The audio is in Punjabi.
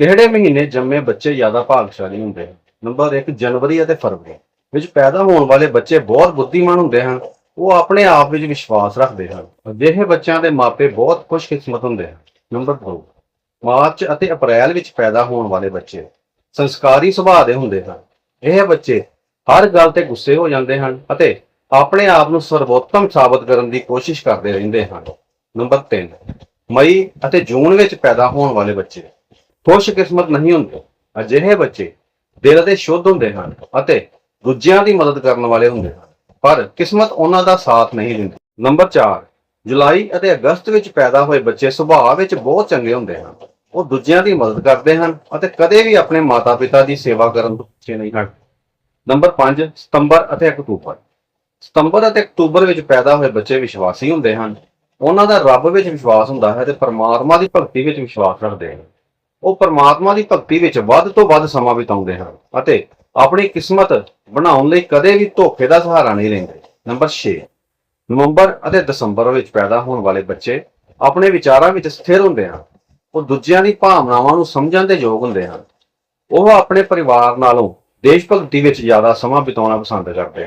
ਕਿਹੜੇ ਮਹੀਨੇ ਜੰਮੇ ਬੱਚੇ ਜ਼ਿਆਦਾ ਭਾਗਸ਼ਾਲੀ ਹੁੰਦੇ ਹਨ? ਨੰਬਰ 1 ਜਨਵਰੀ ਅਤੇ ਫਰਵਰੀ ਵਿੱਚ ਪੈਦਾ ਹੋਣ ਵਾਲੇ ਬੱਚੇ ਬਹੁਤ ਬੁੱਧੀਮਾਨ ਹੁੰਦੇ ਹਨ। ਉਹ ਆਪਣੇ ਆਪ ਵਿੱਚ ਵਿਸ਼ਵਾਸ ਰੱਖਦੇ ਹਨ। ਅਜਿਹੇ ਬੱਚਿਆਂ ਦੇ ਮਾਪੇ ਬਹੁਤ ਖੁਸ਼ਕਿਸਮਤ ਹੁੰਦੇ ਹਨ। ਨੰਬਰ 2 ਮਾਰਚ ਅਤੇ ਅਪ੍ਰੈਲ ਵਿੱਚ ਪੈਦਾ ਹੋਣ ਵਾਲੇ ਬੱਚੇ ਸੰਸਕਾਰੀ ਸੁਭਾਅ ਦੇ ਹੁੰਦੇ ਹਨ। ਇਹ ਬੱਚੇ ਹਰ ਗੱਲ ਤੇ ਗੁੱਸੇ ਹੋ ਜਾਂਦੇ ਹਨ ਅਤੇ ਆਪਣੇ ਆਪ ਨੂੰ ਸਰਵੋਤਮ ਸਾਬਤ ਕਰਨ ਦੀ ਕੋਸ਼ਿਸ਼ ਕਰਦੇ ਰਹਿੰਦੇ ਹਨ। ਨੰਬਰ 3 ਮਈ ਅਤੇ ਜੂਨ ਵਿੱਚ ਪੈਦਾ ਹੋਣ ਵਾਲੇ ਬੱਚੇ ਖੁਸ਼ਕਿਸਮਤ ਨਹੀਂ ਹੁੰਦੇ। ਅਜਿਹੇ ਬੱਚੇ ਦਿਲ ਦੇ ਸ਼ੁੱਧ ਹੁੰਦੇ ਹਨ ਅਤੇ ਦੂਜਿਆਂ ਦੀ ਮਦਦ ਕਰਨ ਵਾਲੇ ਹੁੰਦੇ ਹਨ। ਪਰ ਕਿਸਮਤ ਉਹਨਾਂ ਦਾ ਸਾਥ ਨਹੀਂ ਦਿੰਦੀ। ਨੰਬਰ 4 ਜੁਲਾਈ ਅਤੇ ਅਗਸਤ ਵਿੱਚ ਪੈਦਾ ਹੋਏ ਬੱਚੇ ਸੁਭਾਅ ਵਿੱਚ ਬਹੁਤ ਚੰਗੇ ਹੁੰਦੇ ਹਨ। ਉਹ ਦੂਜਿਆਂ ਦੀ ਮਦਦ ਕਰਦੇ ਹਨ ਅਤੇ ਕਦੇ ਵੀ ਆਪਣੇ ਮਾਤਾ-ਪਿਤਾ ਦੀ ਸੇਵਾ ਕਰਨ ਤੋਂ ਪਿੱਛੇ ਨਹੀਂ ਹਟਦੇ। ਨੰਬਰ 5 ਸਤੰਬਰ ਅਤੇ ਅਕਤੂਬਰ। ਸਤੰਬਰ ਅਤੇ ਅਕਤੂਬਰ ਵਿੱਚ ਪੈਦਾ ਹੋਏ ਬੱਚੇ ਵਿਸ਼ਵਾਸੀ ਹੁੰਦੇ ਹਨ। ਉਹਨਾਂ ਦਾ ਰੱਬ ਵਿੱਚ ਵਿਸ਼ਵਾਸ ਹੁੰਦਾ ਹੈ ਤੇ ਪਰਮਾਤਮਾ ਦੀ ਭਗਤੀ ਵਿੱਚ ਵਿਸ਼ਵਾਸ ਰੱਖਦੇ ਹਨ। ਉਹ ਪਰਮਾਤਮਾ ਦੀ ਭਗਤੀ ਵਿੱਚ ਵੱਧ ਤੋਂ ਵੱਧ ਸਮਾਂ ਬਿਤਾਉਂਦੇ ਹਨ ਅਤੇ ਆਪਣੀ ਕਿਸਮਤ ਬਣਾਉਣ ਲਈ ਕਦੇ ਵੀ ਧੋਖੇ ਦਾ ਸਹਾਰਾ ਨਹੀਂ ਲੈਂਦੇ। ਨੰਬਰ 6 ਨਵੰਬਰ ਅਤੇ ਦਸੰਬਰ ਵਿੱਚ ਪੈਦਾ ਹੋਣ ਵਾਲੇ ਬੱਚੇ ਆਪਣੇ ਵਿਚਾਰਾਂ ਵਿੱਚ ਸਥਿਰ ਹੁੰਦੇ ਹਨ। ਉਹ ਦੂਜਿਆਂ ਦੀ ਭਾਵਨਾਵਾਂ ਨੂੰ ਸਮਝਣ ਦੇ ਯੋਗ ਹੁੰਦੇ ਹਨ। ਉਹ ਆਪਣੇ ਪਰਿਵਾਰ ਨਾਲੋਂ ਦੇਸ਼ ਭਗਤੀ ਵਿੱਚ ਜ਼ਿਆਦਾ ਸਮਾਂ ਬਿਤਾਉਣਾ ਪਸੰਦ ਕਰਦੇ ਹਨ।